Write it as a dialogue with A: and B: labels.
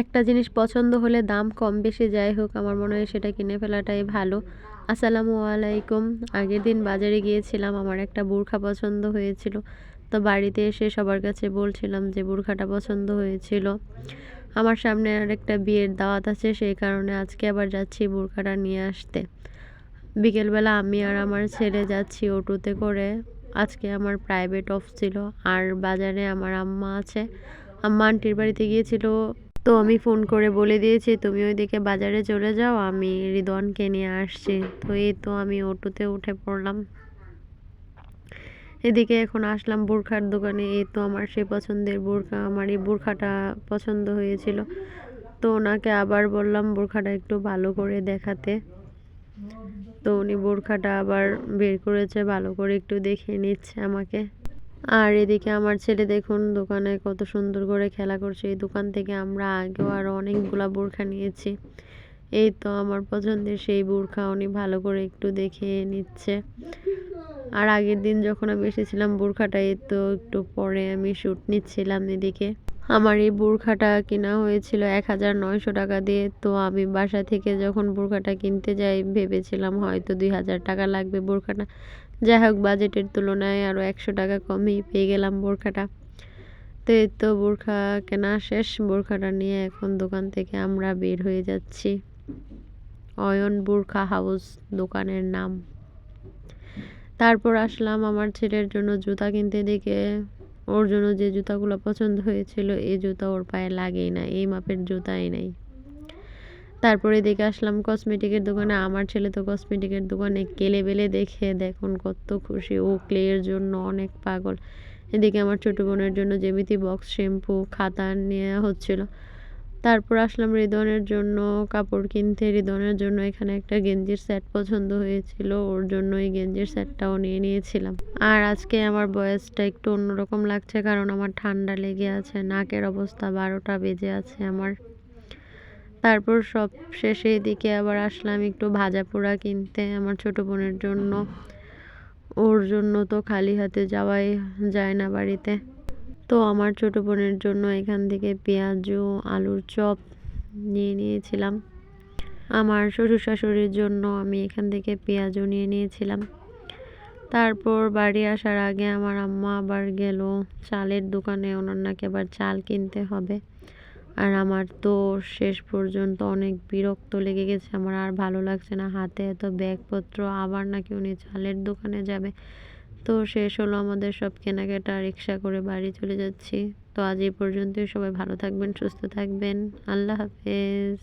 A: একটা জিনিস পছন্দ হলে দাম কম বেশি, যাই হোক, আমার মনে হয় সেটা কিনে ফেলাটাই ভালো। আসসালামু আলাইকুম। আগের দিন বাজারে গিয়েছিলাম, আমার একটা বোরখা পছন্দ হয়েছিল। তো বাড়িতে এসে সবার কাছে বলছিলাম যে বোরখাটা পছন্দ হয়েছিল। আমার সামনে আর একটা বিয়ের দাওয়াত আছে, সেই কারণে আজকে আবার যাচ্ছি বোরখাটা নিয়ে আসতে। বিকেলবেলা আমি আর আমার ছেলে যাচ্ছি অটোতে করে। আজকে আমার প্রাইভেট অফ ছিল, আর বাজারে আমার আম্মা আছে। আম্মা আন্টির বাড়িতে গিয়েছিল তো আমি ফোন করে বলে দিয়েছি, তুমি ওইদিকে বাজারে চলে যাও, আমি রিদওয়ানকে নিয়ে আসছি। তো এই তো আমি অটোতে উঠে পড়লাম। এদিকে এখন আসলাম বোরখার দোকানে, এই তো আমার সেই পছন্দের বোরখা, আমার এই বোরখাটা পছন্দ হয়েছিল। তো ওনাকে আবার বললাম, বোরখাটা একটু ভালো করে দেখাতে। তো উনি বোরখাটা আবার বের করেছে, ভালো করে একটু দেখে নিচ্ছে আমাকে। আর এদিকে আমার ছেলে দেখুন দোকানে কত সুন্দর করে খেলা করছে। এই দোকান থেকে আমরা আগেও আরও অনেকগুলা বোরখা নিয়েছি। এই তো আমার পছন্দের সেই বোরখা, উনি ভালো করে একটু দেখে নিচ্ছে। আর আগের দিন যখন আমি এসেছিলাম বোরখাটা এই তো একটু পরে আমি শ্যুট নিচ্ছিলাম এদিকে। আমার এই বোরখাটা কেনা হয়েছিল এক হাজার নয়শো টাকা দিয়ে। তো আমি বাসা থেকে যখন বোরখাটা কিনতে যাই, ভেবেছিলাম হয়তো দুই হাজার টাকা লাগবে বোরখাটা। যাই হোক, বাজেটের তুলনায় আরও একশো টাকা কমই পেয়ে গেলাম বোরখাটা। তো এই তো বোরখা কেনা শেষ। বোরখাটা নিয়ে এখন দোকান থেকে আমরা বের হয়ে যাচ্ছি। অয়ন বোরখা হাউস দোকানের নাম। তারপর আসলাম আমার ছেলের জন্য জুতা কিনতে দেখে। ওর জন্য যে জুতাগুলো পছন্দ হয়েছিল এই জুতা ওর পায়ে লাগেই না, এই মাপের জুতাই নাই। তারপরে দেখে আসলাম কসমেটিকের দোকানে, আমার ছেলে তো কসমেটিকের দোকানে কেলে বেলে দেখে, দেখুন কত খুশি, ও ক্লের জন্য অনেক পাগল। এদিকে আমার ছোটো বোনের জন্য জেমিতি বক্স শ্যাম্পু খাতা নেওয়া হচ্ছিল। তারপর আসলাম রিদনের জন্য কাপড় কিনতে। রিদনের জন্য এখানে একটা গেঞ্জির সেট পছন্দ হয়েছিল ওর জন্য এই গেঞ্জির সেটটাও নিয়ে নিয়েছিলাম। আর আজকে আমার বয়সটা একটু অন্যরকম লাগছে কারণ আমার ঠান্ডা লেগে আছে নাকের অবস্থা বারোটা বেজে আছে আমার। তারপর সব শেষে এদিকে আবার আসলাম একটু ভাজা পোড়া কিনতে আমার ছোট বোনের জন্য। ওর জন্য তো খালি হাতে যাওয়াই যায় না বাড়িতে। তো আমার ছোট বোনের জন্য এখান থেকে পেঁয়াজু, আলুর চপ নিয়ে নিয়েছিলাম। আমার শ্বশুর শাশুড়ির জন্য আমি এখান থেকে পেঁয়াজও নিয়ে নিয়েছিলাম। তারপর বাড়ি আসার আগে আমার আম্মা আবার গেল চালের দোকানে। ওনার নাকি আবার চাল কিনতে হবে। আর আমার তো শেষ পর্যন্ত অনেক বিরক্ত লেগে গেছে। আমার আর ভালো লাগছে না। হাতে এত ব্যাগপত্র। আবার নাকি উনি চালের দোকানে যাবে। তো শেষ হলো আমাদের সব কেনাকাটা, রিক্সা করে বাড়ি চলে যাচ্ছি। তো আজ এই পর্যন্তই। সবাই ভালো থাকবেন, সুস্থ থাকবেন। আল্লাহ হাফেজ।